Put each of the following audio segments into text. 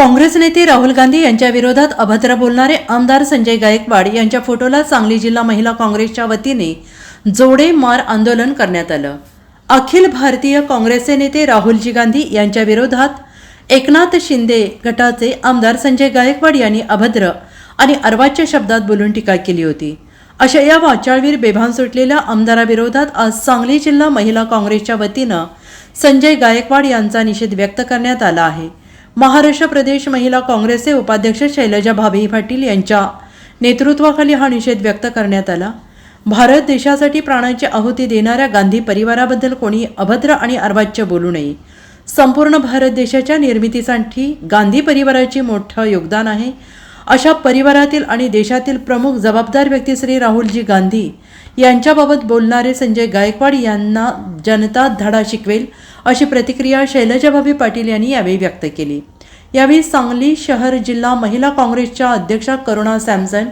काँग्रेस नेते राहुल गांधी यांच्या विरोधात अभद्र बोलणारे आमदार संजय गायकवाड यांच्या फोटोला सांगली जिल्हा महिला काँग्रेसच्या वतीने जोडे मार आंदोलन करण्यात आलं. अखिल भारतीय काँग्रेसचे नेते राहुलजी गांधी यांच्या विरोधात एकनाथ शिंदे गटाचे आमदार संजय गायकवाड यांनी अभद्र आणि अर्वाच्य शब्दात बोलून टीका केली होती. अशा या वाचाळवीर बेभान सुटलेल्या आमदाराविरोधात आज सांगली जिल्हा महिला काँग्रेसच्या वतीनं संजय गायकवाड यांचा निषेध व्यक्त करण्यात आला आहे. महाराष्ट्र प्रदेश महिला काँग्रेसचे उपाध्यक्ष शैलजा भाभी पाटील यांच्या नेतृत्वाखाली हा निषेध व्यक्त करण्यात आला. भारत देशासाठी प्राणांची आहुती देणाऱ्या गांधी परिवाराबद्दल कोणी अभद्र आणि अर्वाच्य बोलू नये. संपूर्ण भारत देशाच्या निर्मितीसाठी गांधी परिवाराचे मोठं योगदान आहे. अशा परिवारातील आणि देशातील प्रमुख जबाबदार व्यक्ती श्री राहुलजी गांधी यांच्याबाबत बोलणारे संजय गायकवाड यांना जनता धडा शिकवेल. अशी प्रतिक्रिया शैलजाभाभी पाटील यांनी यावेळी व्यक्त केली. यावेळी सांगली शहर जिल्हा महिला काँग्रेसच्या अध्यक्षा करुणा सॅमसन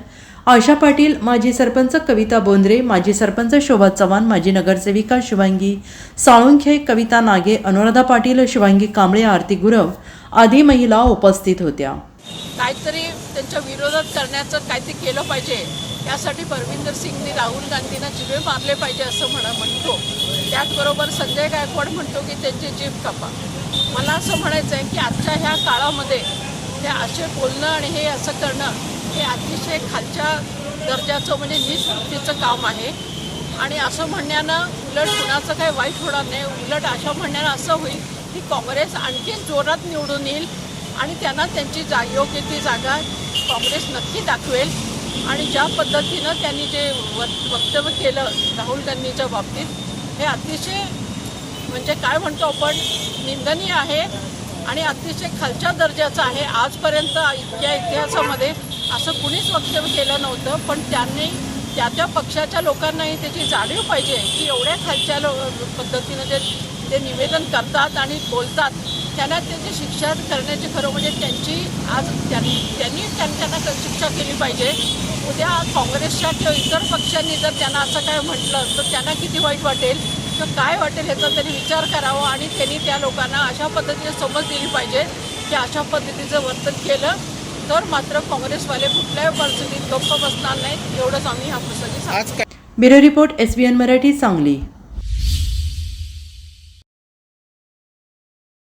आशा पाटील माजी सरपंच कविता बोंद्रे माजी सरपंच शोभा चव्हाण माजी नगरसेविका शिवांगी साळुंखे कविता नागे अनुराधा पाटील शिवांगी कांबळे आरती गुरव आदी महिला उपस्थित होत्या. काहीतरी त्यांच्या विरोधात करण्याचं काहीतरी केलं पाहिजे. यासाठी परविंदर सिंगनी राहुल गांधींना जिवे मारले पाहिजे असं म्हणा म्हणतो. त्याचबरोबर संजय गायकवाड म्हणतो की त्यांची जीभ कापा. मला असं म्हणायचं आहे की आजच्या ह्या काळामध्ये हे असे बोलणं आणि हे असं करणं हे अतिशय खालच्या दर्जाचं म्हणजे नीच काम आहे. आणि असं म्हणण्यानं उलट कुणाचं काही वाईट होणार नाही. उलट अशा म्हणण्यानं असं होईल की काँग्रेस आणखी जोरात निवडून येईल आणि त्यांना त्यांची जा योग्य ती जागा काँग्रेस नक्की दाखवेल. आणि ज्या पद्धतीनं त्यांनी जे वक्तव्य केलं राहुल गांधीच्या बाबतीत हे अतिशय म्हणजे काय म्हणतो आपण निंदनीय आहे आणि अतिशय खालच्या दर्जाचं आहे. आजपर्यंत इतक्या इतिहासामध्ये असं कुणीच वक्तव्य केलं नव्हतं पण त्यांनी त्या त्या पक्षाच्या लोकांनाही त्याची जाणीव पाहिजे की एवढ्या खालच्या लो पद्धतीनं जे ते निवेदन करतात आणि बोलतात. त्यांना त्याची शिक्षा करण्याची खरं म्हणजे त्यांची आज त्यांनी त्यांनी त्यांना शिक्षा केली पाहिजे. उद्या काँग्रेसच्या किंवा इतर पक्षांनी जर त्यांना असं काय म्हटलं तर त्यांना किती वाईट वाटेल? तर काय वाटेल ह्याचा त्यांनी विचार करावा आणि त्यांनी त्या लोकांना अशा पद्धतीने समज दिली पाहिजे की अशा पद्धतीचं वर्तन केलं तर मात्र काँग्रेसवाले कुठल्याही परिस्थितीत गप्प बसणार नाहीत. एवढंच आम्ही ह्या प्रसंगी सांगतो. Bureau report S B N Marathi Sangli.